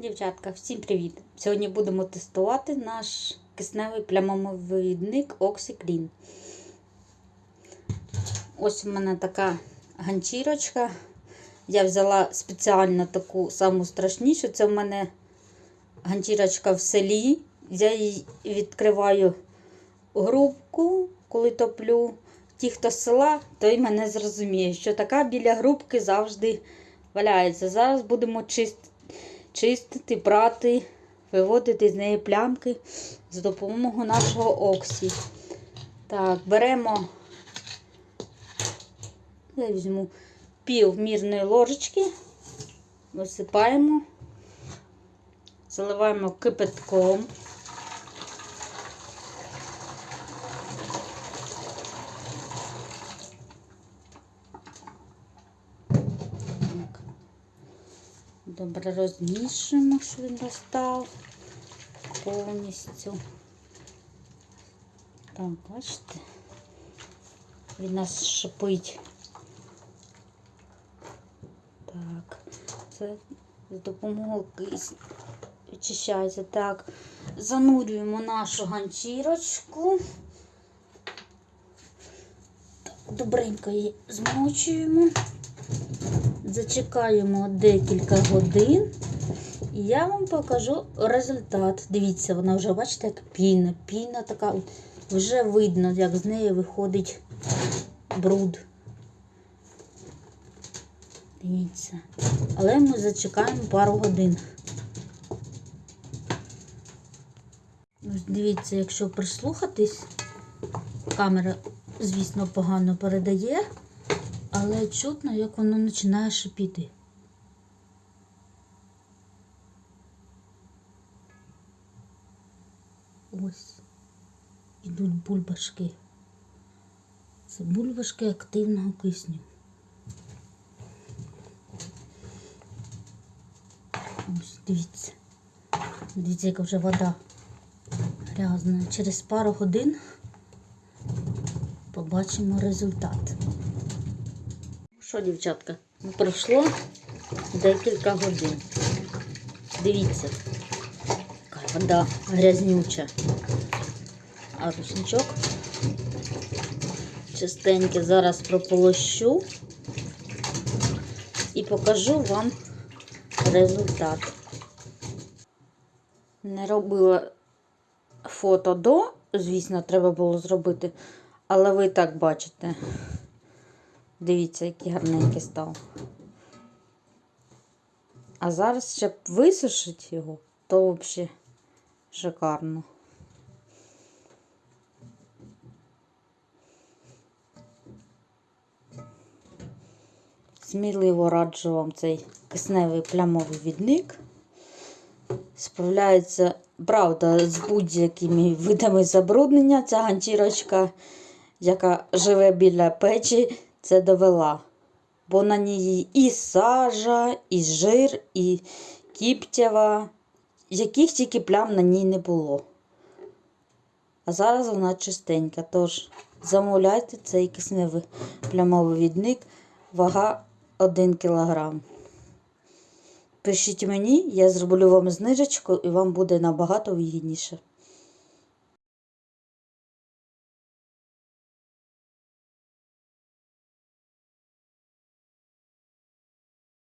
Дівчатка, всім привіт! Сьогодні будемо тестувати наш кисневий плямомовидник OxyClean. Ось у мене така ганчірочка. Я взяла спеціально таку саму страшнішу. Це в мене ганчірочка в селі. Я її відкриваю грубку, коли топлю. Ті, хто з села, той мене зрозуміє, що така біля грубки завжди валяється. Зараз будемо чистити чистити, прати, виводити з неї плямки за допомогою нашого оксі. Так, беремо, я візьму пів мірної ложечки, висипаємо, заливаємо кипятком. Добре розмішуємо, щоб він розстав повністю. Так, бачите, він нас шипить. Так, це з допомогою очищається. Так, занурюємо нашу ганчірочку. Добренько її змочуємо. Зачекаємо декілька годин, і я вам покажу результат. Дивіться, вона вже, бачите, як піна. Піна така, вже видно, як з неї виходить бруд. Дивіться. Але ми зачекаємо пару годин. Дивіться, якщо прислухатись, камера, звісно, погано передає. Але чутно, як воно починає шипіти. Ось ідуть бульбашки. Це бульбашки активного кисню. Ось, дивіться. Дивіться, яка вже вода грязна. Через пару годин побачимо результат. Що, дівчатка, пройшло декілька годин. Дивіться, яка вода грязнюча. А рушничок чистенький зараз прополощу і покажу вам результат. Не робила фото до, звісно, треба було зробити, але ви так бачите. Дивіться, який гарненький став. А зараз, щоб висушити його, то взагалі шикарно. Сміливо раджу вам цей кисневий плямовий відник. Справляється, правда, з будь-якими видами забруднення. Ця ганчірочка, яка живе біля печі, це довела. Бо на ній і сажа, і жир, і кіптєва, яких тільки плям на ній не було. А зараз вона чистенька. Тож замовляйте цей кисневий плямовий відник, вага 1 кг. Пишіть мені, я зроблю вам знижечку і вам буде набагато вигідніше.